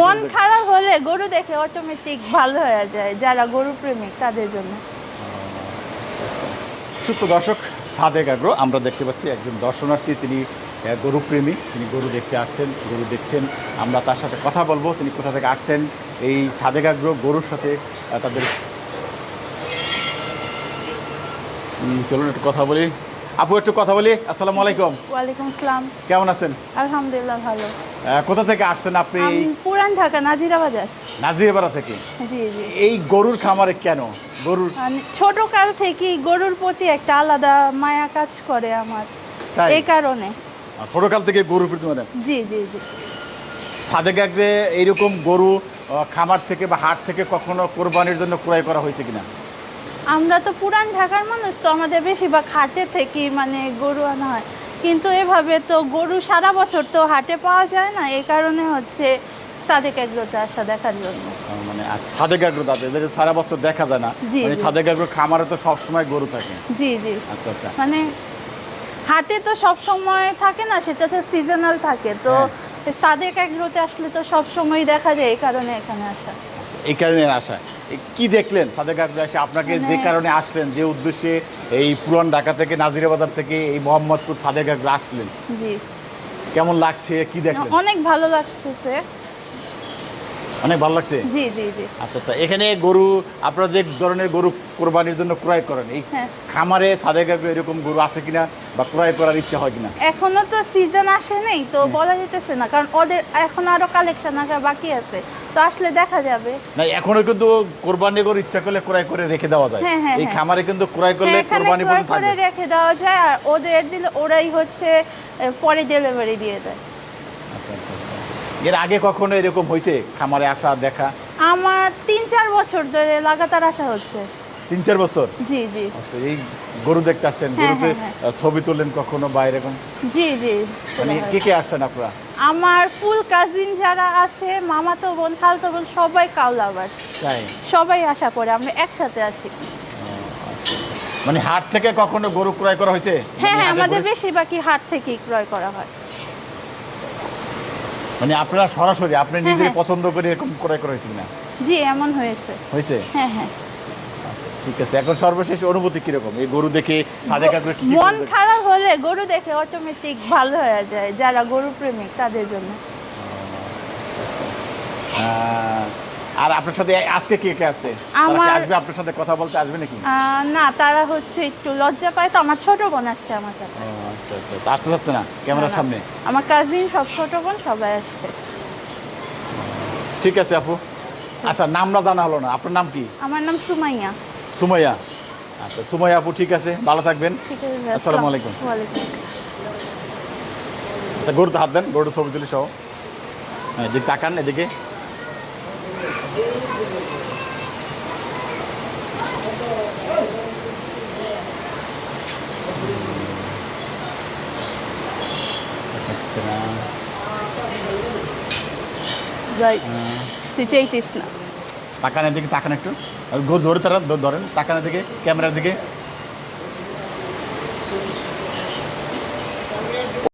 মন খারাপ হলে গরু দেখে অটোমেটিক ভালো হয়ে যায় যারা গরু প্রেমিক তাদের জন্য। সুপ্র দর্শক সাদেক আগ্রহ আমরা দেখতে পাচ্ছি একজন দর্শনার্থী তিনি গরু গরুপ্রেমী তিনি গরু দেখতে আসছেন গরু দেখছেন। আমরা তার সাথে কথা বলব তিনি কোথা থেকে আসছেন এই সাদেক গরুর সাথে তাদের চলুন একটু কথা বলি। আপু একটু কথা বলি। আসসালামু আলাইকুম। ওয়ালাইকুম আসসালাম। কেমন আছেন? আলহামদুলিল্লাহ ভালো। কোথা থেকে আসছেন আপনি? পুরান ঢাকা নাজিরা বাজার নাজিয়াপাড়া থেকে? জি জি। এই গরুর খামারে কেন? গরুর ছোট কাল থেকেই গরুর প্রতি একটা আলাদা মায়া কাজ করে আমার এই কারণে। ছোটকাল থেকে গরুর প্রতি মানে জি জি জি। সাদেক আগ্রে এইরকম গরু খামার থেকে বা হাট থেকে কখনো কোরবানির জন্য ক্রয় করা হয়েছে কিনা? আমরা তো পুরান ঢাকার মানুষ তো আমাদের বেশিরভাগ হাটে থেকেই মানে গরু আনা হয়। কিন্তু এভাবে তো গরু সারা বছর তো হাটে পাওয়া যায় না এই কারণে হচ্ছে সাদেক এগ্রোতে আসা দেখার জন্য। মানে আচ্ছা সাদেক আগ্রহ তাদের এদের সারা বছর দেখা যায় না। মানে। সাদেক আগ্রহ খামারে তো সব সময় গরু থাকে। জি জি। আচ্ছা আচ্ছা। মানে হাটে তো সব সময় থাকে না সেটা তো সিজনাল থাকে। তো সাদেক এগ্রোতে আসলে তো সব সময় দেখা যায় এই কারণে এখানে আসা। এই কারণে আসা। কি দেখলেন? সাদেক আগ্রহ এসে আপনাকে যে মানে- কারণে আসলেন যে উদ্দেশ্যে এই পুরান ঢাকা থেকে নাজিরাবাজার থেকে এই মোহাম্মদপুর সাদেক আগ্রহ আসলেন? জি। কেমন লাগছে? কি দেখলেন? অনেক ভালো লাগতেছে। অনেক ভালো লাগছে? জি জি জি। আচ্ছা আচ্ছা। এখানে গরু আপনারা যে ধরনের গরু কোরবানির জন্য ক্রয় করেন এই হ্যাঁ। খামারে সাদেক আগ্রহ এরকম গরু আছে কিনা বা ক্রয় করার ইচ্ছা হয় কিনা? এখনও তো সিজন আসে নেই তো বলা যেতেছে না কারণ ওদের এখন আরও কালেকশন আসা বাকি আছে। তো আসলে দেখা যাবে। না এখনও কিন্তু কোরবানি করে ইচ্ছা করলে ক্রয় করে রেখে দেওয়া যায়। হ্যাঁ, হ্যাঁ, এই হ্যাঁ। খামারে কিন্তু ক্রয় করলে কোরবানি পর্যন্ত থাকবে। রেখে দেওয়া যায় আর ওদের দিলে ওরাই হচ্ছে পরে ডেলিভারি দিয়ে দেয়। আচ্ছা, আচ্ছা, আচ্ছা। এর আগে কখনো এরকম হয়েছে খামারে আসা দেখা? আমার তিন চার বছর ধরে লাগাতার আসা হচ্ছে। তিন চার বছর? জি জি। আচ্ছা এই গরু দেখতে আসছেন হ্যাঁ, গরুতে হ্যাঁ, ছবি তুললেন কখনো বা এরকম? জি জি মানে কে কে আসছেন আপনারা? আমার ফুল কাজিন যারা আছে মামাতো বোন খালতো বোন সবাই কাউলাবার তাই? সবাই আশা করে আমরা একসাথে আসি। মানে হাট থেকে কখনো গরু ক্রয় করা হয়েছে? হ্যাঁ মানে হ্যাঁ আমাদের? বেশিরভাগই হাট থেকেই ক্রয় করা হয়। মানে আপনারা সরাসরি আপনি হ্যাঁ, নিজে হ্যাঁ। পছন্দ করে এরকম ক্রয় করা হয়েছে কিনা? জি এমন হয়েছে। হয়েছে? হ্যাঁ হ্যাঁ। ঠিক আছে এখন সর্বশেষ অনুভূতি কীরকম? এই গরু দেখে সাদেক আগ্রহ কি মন খারাপ হলে গরু দেখে অটোমেটিক ভালো হয়ে যায় যারা গরু প্রেমিক তাদের জন্য। আর আপনার সাথে আজকে কে কে আসছে? আমার- আসবে আপনার সাথে কথা বলতে? আসবে নাকি? না তারা হচ্ছে একটু লজ্জা পায় তো আমার ছোট বোন আসছে আমার সাথে। আচ্ছা আচ্ছা আসতে চাচ্ছে না ক্যামেরার। সামনে? আমার কাজিন সব ছোট বোন সবাই আসছে। ঠিক আছে আপু। আচ্ছা নামটা জানা হলো না আপনার নাম কি? আমার নাম সুমাইয়া। সুমাইয়া। আচ্ছা সুমাইয়া আপু ঠিক আছে? ভালো থাকবেন। আসসালামু আলাইকুম। আচ্ছা গরুতে হাত দেন গরুটা ছবি তুলি সহ। হ্যাঁ এদিকে তাকান এদিকে। আচ্ছা। না। তাকান এদিকে তাকান একটু। গরু ধরে তারা ধরেন তাকানা দিকে ক্যামেরার দিকে।